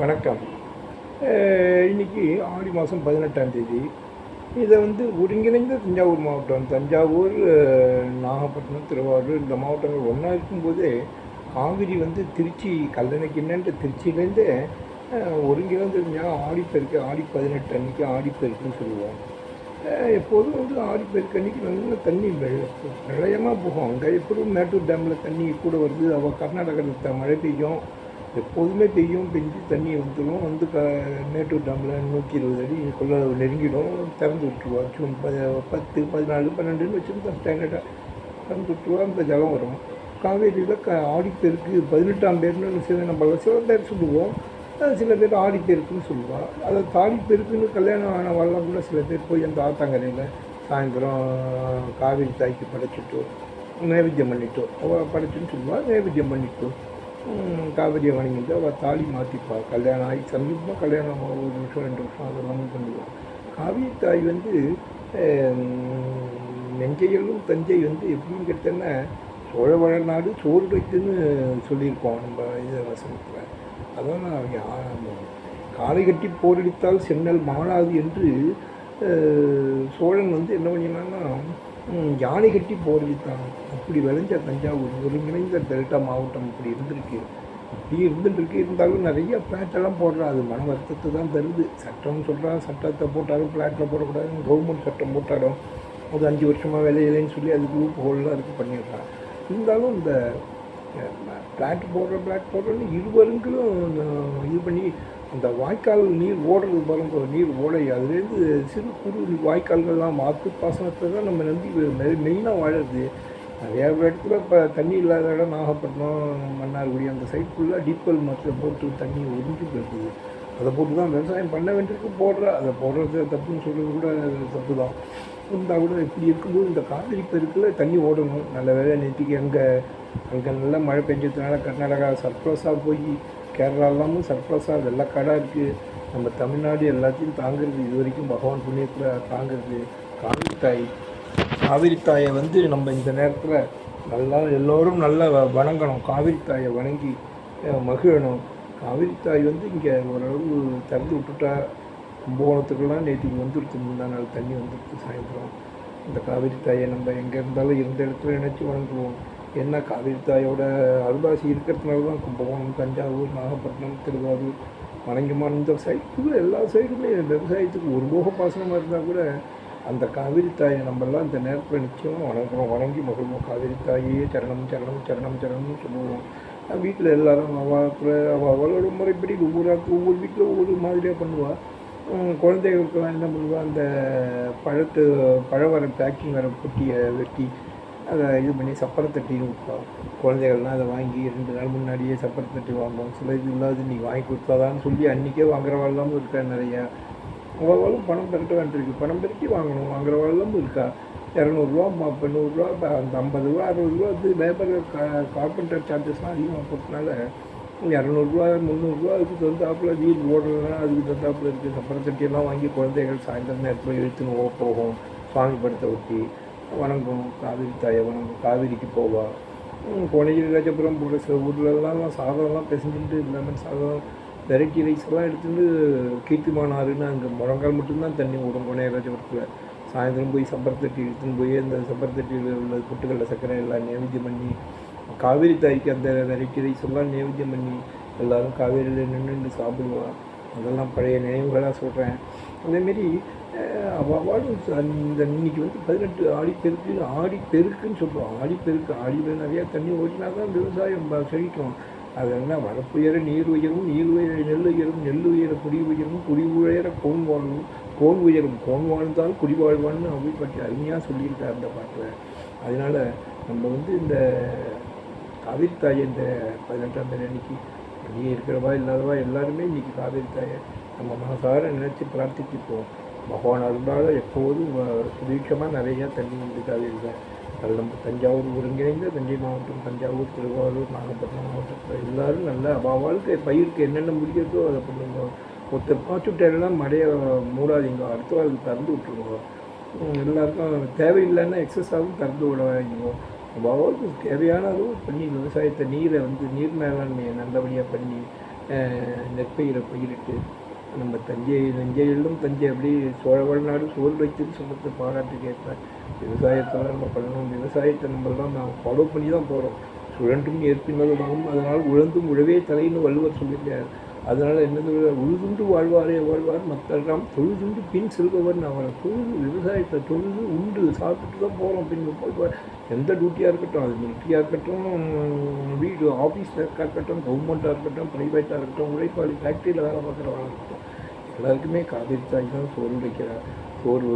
வணக்கம். இன்றைக்கி இன்னைக்கு ஆடி மாதம் பதினெட்டாம் தேதி. இதை வந்து ஒருங்கிணைந்த தஞ்சாவூர் மாவட்டம் தஞ்சாவூர் நாகப்பட்டினம் திருவாரூர் இந்த மாவட்டங்கள் ஒன்றா இருக்கும்போதே காவிரி வந்து திருச்சி கல்லணைக்கிண்ணன்ற திருச்சியிலேருந்து ஒருங்கிணைந்த தஞ்சாவூர் ஆடிப்பெருக்கு ஆடி பதினெட்டு அன்னைக்கு ஆடிப்பெருக்குன்னு சொல்லுவோம். எப்போதும் வந்து ஆடிப்பெருக்கு அன்னைக்கு நல்ல தண்ணி பிரளயமாக போகும். அங்கே எப்படியும் மேட்டூர் டேமில் தண்ணி கூட வருது. அவள் கர்நாடகத்தில் மழை பெய்யும். எப்போதுமே பெய்யும் பெஞ்சு தண்ணி வந்துடும் வந்து க மேட்டூர் டேமில் நூற்றி இருபது அடி கொள்ள நெருங்கிடும். திறந்து விட்ருவா ஜூன் ப பத்து பதினாலு பன்னெண்டுன்னு வச்சுருந்தோம் ஸ்டாண்டர்டாக திறந்து விட்ருவா அந்த ஜலம் வரும். காவேரியில் க ஆடிப்பெருக்கு பதினெட்டாம் பேர்னு சில நம்ம சில பேர் சொல்லுவோம். சில பேர் ஆடிப்பெருக்குன்னு சொல்லுவாள் அதை தாடிப்பெருக்குன்னு கல்யாணம் ஆனவாள்லாம் கூட சில பேர் போய் அந்த ஆத்தாங்கரையில் சாயந்தரம் காவேரி தாய்க்கு படைச்சிட்டோம் நைவேத்தியம் பண்ணிட்டோம் அவள் படைச்சுன்னு சொல்லுவாள் நைவேத்தியம் பண்ணிட்டோம் காவிரியை வணங்கிட்டு அவள் தாலி மாற்றிப்பாள் கல்யாணம் ஆகி சமீபமாக கல்யாணம் ஒரு வருஷம் ரெண்டு வருஷம் அதெல்லாமே பண்ணுவாள் காவிரி தாய் வந்து நெஞ்சையலும் தஞ்சை வந்து எப்படின்னு கேட்டேன்னா சோழ வளநாடு சோறு வைத்துன்னு சொல்லியிருக்கோம் நம்ம இது வசனத்தில் அதான் அவங்க காலை கட்டி போரடித்தால் சென்னல் மாளாது என்று சோழன் வந்து என்ன பண்ணினான்னா யானை கட்டி போரடித்தான் அப்படி விளைஞ்ச தஞ்சாவூர் ஒருங்கிணைந்த டெல்டா மாவட்டம் இப்படி இருந்திருக்கு. இப்படி இருந்துருக்கு இருந்தாலும் நிறைய பிளாட்டெல்லாம் போடுறா. அது மன வருத்தத்தை தான் தருது. சட்டம் சொல்கிறான் சட்டத்தை போட்டாலும் பிளாட்டில் போடக்கூடாதுன்னு கவர்மெண்ட் சட்டம் போட்டாலும் அது அஞ்சு வருஷமாக வேலையிலேன்னு சொல்லி அது குரூப் ஹோல்லாம் இருக்குது பண்ணிடுறான் இருந்தாலும் இந்த பிளாட் போடுற பிளாட் போடுறோன்னு இருவருங்களும் இது பண்ணி அந்த வாய்க்கால் நீர் ஓடுறது பாருங்க நீர் ஓடை. அதுலேருந்து சிறு குறு வாய்க்கால்கள்லாம் மாற்று பாசனத்தை தான் நம்ம நம்பி மெயினாக வாழறது. நிறையா இடத்துல இப்போ தண்ணி இல்லாத இடம் நாகப்பட்டினம் மன்னார்குடி அந்த சைட் ஃபுல்லாக டீப்பல் மரத்தில் போட்டு தண்ணி ஒதுங்கி போயிருக்குது அதை போட்டு தான் விவசாயம் பண்ண வேண்டியிருக்கு போடுற அதை போடுறது தப்புன்னு சொல்கிறது கூட தப்பு தான் இருந்தால் கூட இப்படி இருக்கும்போது இந்த காவிரி பெருக்கில் தண்ணி ஓடணும். நல்ல வேலை நேற்றுக்கு அங்கே அங்கே நல்லா மழை பெஞ்சதுனால கர்நாடகா சர்ப்ளஸாக போய் கேரளாலாமும் சர்ப்ளஸாக வெள்ளக்காடாக இருக்குது நம்ம தமிழ்நாடு எல்லாத்தையும் தாங்கிறது இது வரைக்கும் பகவான் புண்ணியத்தில் தாங்கிறது காவிரி தாய். காவிரி தாயை வந்து நம்ம இந்த நேரத்தில் நல்லா எல்லோரும் நல்லா வ- வணங்கணும். காவிரி தாயை வணங்கி மகிழணும். காவிரி தாய் வந்து இங்கே ஓரளவு திறந்து விட்டுட்டா கும்பகோணத்துக்கெல்லாம் நேற்றுக்கு வந்துருக்கு முந்தா நாள் தண்ணி வந்துடுச்சு சாயந்தரம். இந்த காவிரி தாயை நம்ம எங்கே இருந்தாலும் இருந்த இடத்துல நினச்சி வணங்குவோம். என்ன காவிரி தாயோட அருளாசி இருக்கிறதுனால தான் கும்பகோணம் தஞ்சாவூர் நாகப்பட்டினம் திருவாரூர் வணங்கிமான் இந்த சைடு எல்லா சைடுமே விவசாயத்துக்கு ஒரு போக பாசனமாக இருந்தால் கூட அந்த காவிரி தாயை நம்மெல்லாம் இந்த நேரத்தில் நிச்சயம் வணங்குறோம். வணங்கி மகிழ்வோம். காவிரி தாயே சரணம் சரணம் சரணம் சரணம்னு சொல்லுவோம். வீட்டில் எல்லாரும் அவள் அவளோட முறைப்படி ஒவ்வொரு ஒவ்வொரு வீட்டில் ஒவ்வொரு மாதிரியாக பண்ணுவாள் குழந்தைகளுக்கெல்லாம் என்ன பண்ணுவாள் அந்த பழத்து பழ வர பேக்கிங் வர பொட்டியை வெட்டி அதை இது பண்ணி சப்பரை தட்டின்னு குழந்தைகள்லாம் அதை வாங்கி ரெண்டு நாள் முன்னாடியே சப்பரை தட்டி வாங்குவோம். சில இது இல்லாது நீ வாங்கி கொடுத்தாதான்னு சொல்லி அன்றைக்கே வாங்குறவாள்லாம் இருக்கா நிறையா. அவளும் பணம் பெருக்க வேண்டியிருக்கு பணம் பெருக்கி வாங்கணும். வாங்குறவாள்லாம் இருக்கா? இரநூறுவா இப்போ நூறுரூவா இப்போ அந்த ஐம்பது ரூபா அறுபது ரூபா வந்து லேபர் கா கார்பெண்டர் சார்ஜஸ்லாம் அதிகமாக போட்டனால இரநூறுவா முந்நூறுரூவா அதுக்கு தந்தாப்பில் வீடு ஓடுறதுனா அதுக்கு தந்தாப்பில் இருக்குது சப்பரம் தட்டியெல்லாம் வாங்கி குழந்தைகள் சாயந்தரம் நேரத்தில் இழுத்துன்னு ஓ- போகும் சுவாமி படத்தை ஒட்டி. வணங்கும் காவிரி தாயை வணங்கும் காவிரிக்கு போவா. கோனகிரி ராஜபுரம் போகிற சில ஊர்லலாம் சாதம்லாம் பிசைஞ்சுட்டு லெமன் சாதம் வெரைட்டி ரைஸ் எல்லாம் எடுத்துகிட்டு கீர்த்திமானாருன்னு அங்கே முழங்கால் மட்டும்தான் தண்ணி ஓடும் கோனகிரி ராஜபுரத்தில் சாயந்தரம் போய் சப்பரத்தட்டி எடுத்துன்னு போய் அந்த சப்பரத்தட்டியில் உள்ள புட்டுக்கடல சர்க்கரை எல்லாம் நேவேத்தியம் பண்ணி காவேரி தாய்க்கு அந்த வெரைட்டி ரைஸ் எல்லாம் நேவேத்தியம் பண்ணி எல்லோரும் காவேரியில் நின்று சாப்பிடுவான். அதெல்லாம் பழைய நினைவுகளாக சொல்கிறேன் அதேமாரி அவளும் அந்த இன்னைக்கு வந்து பதினெட்டு ஆடிப்பெருக்கு ஆடிப்பெருக்குன்னு சொல்லுவோம் ஆடிப்பெருக்கு ஆடி நிறையா தண்ணி ஓட்டினா தான் விவசாயம் செழிக்கும். அது என்ன வரப்புயர நீர் உயரும் நீர் உயர நெல் உயரும் நெல் உயர குடி உயரும் குடி உயர கோன் வாழும் கோன் உயரும். கோன் வாழ்ந்தால் குடி வாழ்வான்னு அப்படி பற்றி அருமையாக சொல்லியிருக்கார் அந்த பாட்டில் அதனால் நம்ம வந்து இந்த காவிரி இந்த பதினெட்டாம் தேதி அன்னைக்கு வெளியே இருக்கிறவா இல்லாதவா எல்லாருமே இன்னைக்கு காவேரி தாயை நம்ம மனசார நினச்சி பிரார்த்திச்சுப்போம் பகவான் அருளால் எப்போதும் வ- சுதீட்சமாக நிறையா தண்ணி வந்து காவேரி தான் அது நம்ம தஞ்சாவூர் ஒருங்கிணைந்த தஞ்சை மாவட்டம் தஞ்சாவூர் திருவாரூர் நாகப்பட்டினம் மாவட்டத்தில் எல்லாரும் நல்ல அவள் வாழ்க்கை பயிருக்கு என்னென்ன முடிக்கிறதோ அதை பண்ணுங்க ஒருத்தர் பாச்சுட்டெல்லாம் மழையை மூடாதீங்க. அடுத்த வாழ்க்கை திறந்து விட்டுருவோம் எல்லாருக்கும் தேவையில்லைன்னா எக்ஸஸாகவும் திறந்து விட வைங்க அவளுக்கு தேவையான அளவு பண்ணி விவசாயத்தை நீரை வந்து நீர் மேலாண்மையை நல்லபடியாக பண்ணி நெற்பயிரை பயிரிட்டு நம்ம தஞ்சை தஞ்சையிலும் தஞ்சை அப்படி சோழ வளநாடு சோல் வைத்துன்னு சொல்கிறது பாராட்டு கேட்பேன் விவசாயத்தில் நம்ம பண்ணணும். விவசாயத்தை நம்மளாம் நான் ஃபாலோ பண்ணி தான் போகிறோம் சுழன்றும் ஏற்பினதும் அதனால் உழந்தும் உழவே தலைன்னு வள்ளுவர் சொல்லியிருக்கார். அதனால் என்ன உழுதுண்டு வாழ்வாரே வாழ்வார் மற்றெல்லாம் தொழுதுண்டு பின் செல்பவர் அவரை தொழுது விவசாயத்தை தொழுது உண்டு சாப்பிட்டு தான் போகிறோம் பின் போய் எந்த டியூட்டியாக இருக்கட்டும் அது மிலிட்ரியாக இருக்கட்டும் வீடு ஆஃபீஸில் இருக்கட்டும் கவர்மெண்ட்டாக இருக்கட்டும் ப்ரைவேட்டாக இருக்கட்டும் உழைப்பாளி ஃபேக்ட்ரியில் வேலை பார்க்குறவங்க இருக்கட்டும். எல்லாருக்குமே காவிரி தாய் தான் சோறு வைக்கிறார் சோறு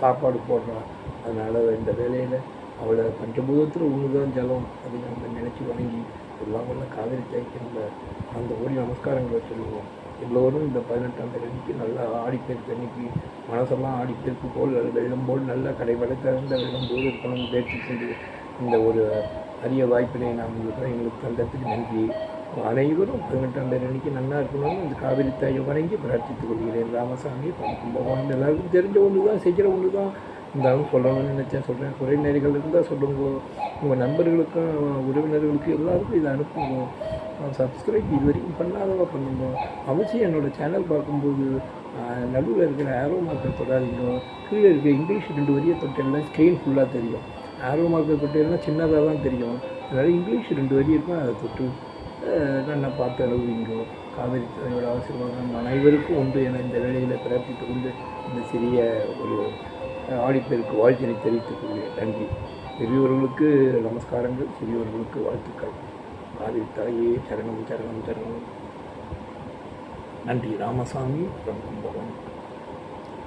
சாப்பாடு போடுறா. அதனால் இந்த வேலையில் அவளை பஞ்சபூதத்தில் ஒன்று தான் ஜலம் அதை நம்ம நினச்சி வணங்கி எல்லாம் வல்ல காவிரி தாய்க்கு அந்த கோடி நமஸ்காரங்களை சொல்லுவோம். எல்லோரும் இந்த பதினெட்டாம் தேதிக்கு நல்லா ஆடிப்பெருக்கு அன்னைக்கு மனசெல்லாம் ஆடிப்பெருக்கு போல் வெள்ளம் போல் நல்ல கடைவடை திறந்த வெள்ளம் போல் இருக்கணும் பேச்சு சென்று இந்த ஒரு அரிய வாய்ப்பினை நாம் உங்களுக்கு எங்களுக்கு தந்தத்துக்கு நன்றி. அனைவரும் பதினெட்டாம் தேதி அன்னைக்கு நல்லா இருக்கணும்னு இந்த காவிரி தாயை வணங்கி பிரார்த்தித்துக் கொள்கிறேன். ராமசாமி கும்பகோணம் எல்லாருக்கும் தெரிஞ்ச ஒன்று தான் செய்கிற ஒன்று தான் இருந்தாலும் சொல்லணும்னு நினச்சேன் சொல்கிறேன் குறை நேரிகள் இருந்தால் சொல்லுங்க. உங்கள் நண்பர்களுக்கும் உறவினர்களுக்கும் எல்லாருக்கும் இதை அனுப்புங்க. சப்ஸ்கிரைப் இது வரைக்கும் பண்ணாதவா பண்ணுங்க. அவசியம் என்னோடய சேனல் பார்க்கும்போது நடுவில் இருக்கிற ஆரோ மார்க்கை தொடாதீங்க. கீழே இருக்க இங்கிலீஷ் ரெண்டு வரியை தொட்டெல்லாம் ஸ்க்ரீன் ஃபுல்லாக தெரியும். ஆரோ மார்க்கை தொட்டெல்லாம் சின்னதாக தான் தெரியும். அதனால் இங்கிலீஷ் ரெண்டு வரி இருக்கும் அதை தொட்டு நான் நல்லா பார்த்து அழுவீங்கோ காவிரி தலைவரோட ஆசீர்வாதம் அனைவருக்கும் உண்டு என இந்த வேலையில் பிறப்பித்துக் கொண்டு இந்த சிறிய ஒரு ஆடிப்பெருக்கு வாழ்த்தினை தெரிவித்துக் நன்றி. பெரியவர்களுக்கு நமஸ்காரங்கள். சிறியவர்களுக்கு வாழ்த்துக்கள். காவிரி தாயே சரணம் சரணம் சரணம். நன்றி. ராமசாமி from